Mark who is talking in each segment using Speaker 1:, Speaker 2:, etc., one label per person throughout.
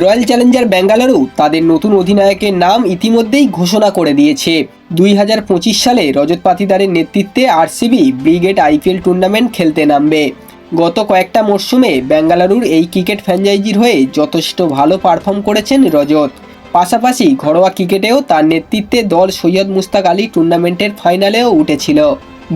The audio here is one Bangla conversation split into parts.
Speaker 1: রয়্যাল চ্যালেঞ্জার ব্যাঙ্গালুরু তাদের নতুন অধিনায়কের নাম ইতিমধ্যেই ঘোষণা করে দিয়েছে। দুই হাজার পঁচিশ সালে রজত পাতিদারের নেতৃত্বে আরসিবি ব্রিগেড আইপিএল টুর্নামেন্ট খেলতে নামবে। গত কয়েকটা মরশুমে বেঙ্গালুরুর এই ক্রিকেট ফ্র্যাঞ্চাইজির হয়ে যথেষ্ট ভালো পারফর্ম করেছেন রজত। পাশাপাশি ঘরোয়া ক্রিকেটেও তার নেতৃত্বে দল সৈয়দ মুস্তাক আলী টুর্নামেন্টের ফাইনালেও উঠেছিল।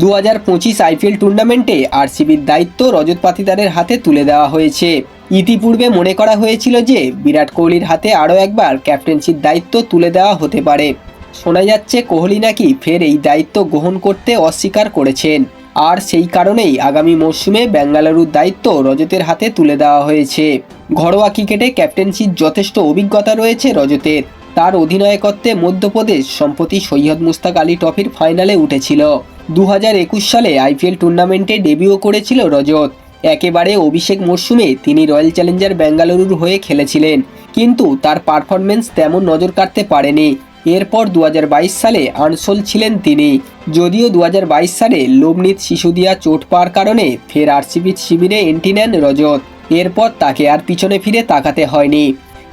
Speaker 1: দু হাজার পঁচিশ আইপিএল টুর্নামেন্টে আরসিবির দায়িত্ব রজত পাতিদারের হাতে তুলে দেওয়া হয়েছে। ইতিপূর্বে মনে করা হয়েছিল যে বিরাট কোহলির হাতে আরও একবার ক্যাপ্টেন্সির দায়িত্ব তুলে দেওয়া হতে পারে। শোনা যাচ্ছে কোহলি নাকি ফের এই দায়িত্ব গ্রহণ করতে অস্বীকার করেছেন। আর সেই কারণেই আগামী মরশুমে বেঙ্গালুরুর দায়িত্ব রজতের হাতে তুলে দেওয়া হয়েছে। ঘরোয়া ক্রিকেটে ক্যাপ্টেন্সির যথেষ্ট অভিজ্ঞতা রয়েছে রজতের। তার অধিনায়কত্বে মধ্যপ্রদেশ সম্প্রতি সৈয়দ মুস্তাক আলী ট্রফির ফাইনালে উঠেছিল। দু হাজার একুশ সালে আইপিএল টুর্নামেন্টে ডেবিউ করেছিল রজত। একেবারে অভিষেক মরশুমে তিনি রয়্যাল চ্যালেঞ্জার বেঙ্গালুরুর হয়ে খেলেছিলেন, কিন্তু তার পারফরমেন্স তেমন নজর কাটতে পারেনি। এরপর দু হাজার বাইশ সালে আনসোল ছিলেন তিনি। যদিও দু হাজার বাইশ সালে লোবনিত শিশুদিয়া চোট পাওয়ার কারণে ফের আরসিবির শিবিরে এন্ট্রি নেন রজত। এরপর তাকে আর পিছনে ফিরে তাকাতে হয়নি।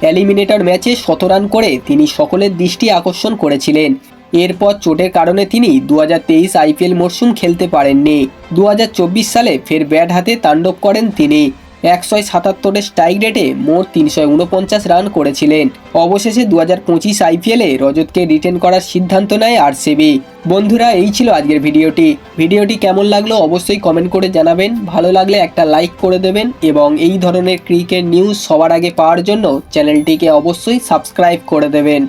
Speaker 1: এলিমিনেটর ম্যাচে শত রান করে তিনি সকলের দৃষ্টি আকর্ষণ করেছিলেন। এরপর চোটের কারণে তিনি দু হাজার তেইশ আইপিএল মরশুম খেলতে পারেননি। দু হাজার চব্বিশ সালে ফের ব্যাট হাতে তাণ্ডব করেন তিনি। একশো সাতাত্তরের স্ট্রাইক রেটে মোট তিনশো উনপঞ্চাশ রান করেছিলেন। অবশেষে দু হাজার পঁচিশ আইপিএলে রজতকে রিটেন করার সিদ্ধান্ত নেয় আরসিবি। বন্ধুরা, এই ছিল আজকের ভিডিওটি। ভিডিওটি কেমন লাগল অবশ্যই কমেন্ট করে জানাবেন। ভালো লাগলে একটা লাইক করে দেবেন এবং এই ধরনের ক্রিকেট নিউজ সবার আগে পাওয়ার জন্য চ্যানেলটিকে অবশ্যই সাবস্ক্রাইব করে দেবেন।